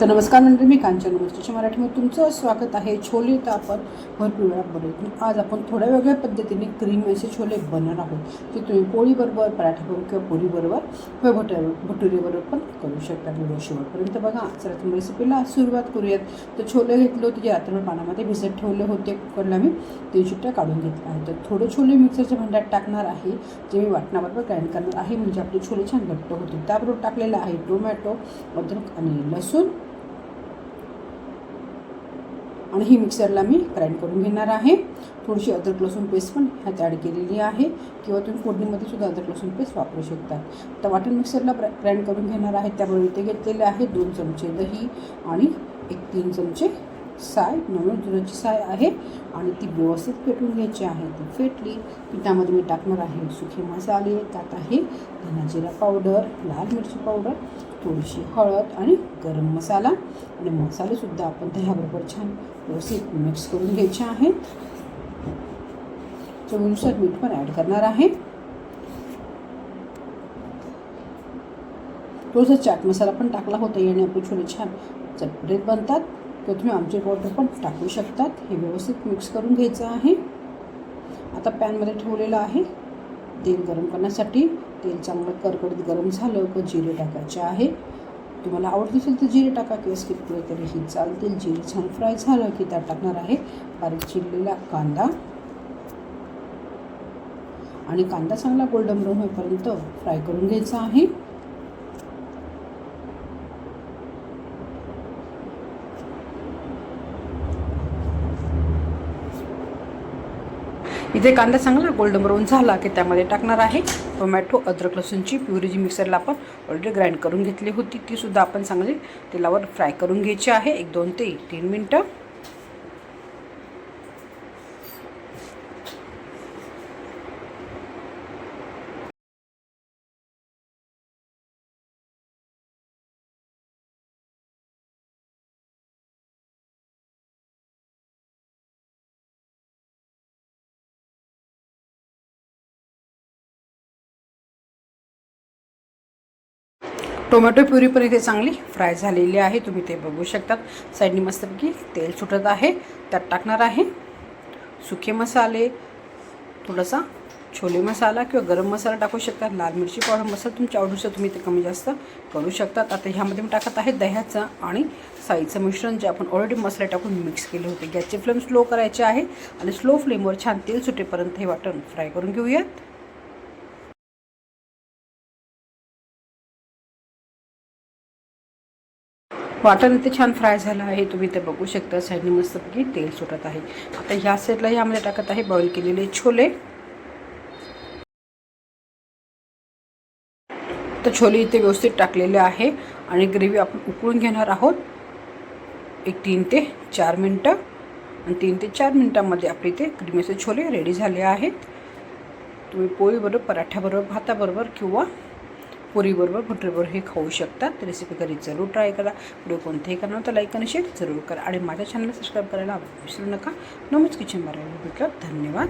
तर नमस्कार मंडळी मी कांचन गोष्टीच्या मराठीमध्ये तुमचं स्वागत आहे. छोले तर आपण भरपूर वेळा बनवतो आज आपण थोड्या वेगळ्या पद्धतीने क्रीम असे छोले बनवणार आहोत. ते तुम्ही पोळीबरोबर पराठ्याबरोबर किंवा पोळीबरोबर किंवा भटुऱ्यावर भटुरीबरोबर पण करू शकता. व्हिडिओ शेवटपर्यंत बघा. चला तुम्ही रेसिपीला सुरुवात करूयात. तर छोले घेतले होते जे रात्रभर पाण्यामध्ये भिजत ठेवले होते. कुकरला मी तीन शिट्ट्या काढून घेतल्या आहेत. तर थोडे छोले मिक्सरच्या भांड्यात टाकणार आहे. जे मी वाटणाबरोबर ग्राइंड करणार आहे. म्हणजे आपले छोले छान घट्ट होते त्याबरोबर टाकलेलं आहे टोमॅटो अद्रक आणि लसूण. आणि ही मिक्सरला मी ग्राइंड करून घेणार आहे. थोडीशी अद्रक लसूण पेस्ट पण ह्यात ॲड केलेली आहे. किंवा तुम्ही फोडणीमध्ये सुद्धा अद्रक लसूण पेस्ट वापरू शकता. तर वाटण मिक्सरला ग्राइंड करून घेणार आहे. त्यामुळे इथे घेतलेले आहे. दोन चमचे दही आणि एक तीन चमचे साय नवीन साय आहे आणि ती व्यवस्थित पेटून घ्यायची आहे. ती फेटली की त्यामध्ये मी टाकणार आहे सुखे मसाले त्यात आहे धना जिरा पावडर लाल मिरची पावडर थोडीशी हळद आणि गरम मसाला. आणि मसालेसुद्धा आपण दह्याबरोबर छान व्यवस्थित मिक्स करून घ्यायचे आहेत चवीनुसार मीठ पण ॲड करणार आहे. थोडासा चाट मसाला पण टाकला होता याने आपले छोले छान चटपटीत बनतात. तर तुम्ही आमचे पावडर पण टाकू शकतात. हे व्यवस्थित मिक्स करून घ्यायचं आहे. आता पॅनमध्ये ठेवलेलं आहे. तेल गरम करण्यासाठी तेल चांगलं करकडीत गरम झालं की जिरे टाकायचे आहे. तुम्हाला आवडत असेल तर जिरे टाका किंवा स्किप केलं तरीही चालतील. जिरे छान फ्राय झालं की त्यात टाकणार आहे बारीक चिरलेला कांदा. आणि कांदा चांगला गोल्डन ब्राऊन होईपर्यंत फ्राय करून घ्यायचा आहे. इथे कांदा चांगला गोल्डन ब्राऊन झाला की त्यामध्ये टाकणार आहे. टोमॅटो अद्रक लसूणची प्युरी जी मिक्सरला आपण ऑलरेडी ग्राइंड करून घेतली होती. ती सुद्धा आपण चांगली तेलावर फ्राय करून घ्यायची आहे. एक दोन ते तीन मिनटं. टोमॅटो प्युरी पण इथे चांगली फ्राय झालेली आहे. तुम्ही ते बघू शकतात. साईडनी मस्तपैकी तेल सुटत आहे. त्यात टाकणार आहे सुके मसाले थोडासा छोले मसाला किंवा गरम मसाला टाकू शकतात. लाल मिरची पावडर मसाला तुमच्या आवडीचं तुम्ही ते कमी जास्त करू शकतात. आता ह्यामध्ये मी टाकत आहे दह्याचं आणि साईचं मिश्रण जे आपण ऑलरेडी मसाले टाकून मिक्स केले होते. गॅसचे फ्लेम स्लो करायचे आहे आणि स्लो फ्लेमवर छान तेल सुटेपर्यंत हे वाटण फ्राय करून घेऊयात. वाटण इथे छान फ्राय झालं आहे. तुम्ही ते बघू शकता साईडने मस्तपैकी तेल सुटत आहे. आता ह्या साईडला यामध्ये टाकत आहे बॉईल केलेले छोले. तर छोले इथे व्यवस्थित टाकलेले आहे आणि ग्रेव्ही आपण उकळून घेणार आहोत. एक तीन ते चार मिनटं. आणि तीन ते चार मिनटामध्ये आपले इथे क्रीमीचे छोले रेडी झाले आहेत. तुम्ही पोळीबरोबर पराठ्याबरोबर भाताबरोबर किंवा पुरीबरोबर भटरीबरोबर हे खाऊ शकतात. रेसिपी घरी जरूर ट्राय करा. व्हिडिओ कोणतेही करणार तर लाईक आणि शेअर जरूर करा. आणि माझ्या चॅनलला सबस्क्राईब करायला विसरू नका. नमच किचन मराठी भेटलं धन्यवाद.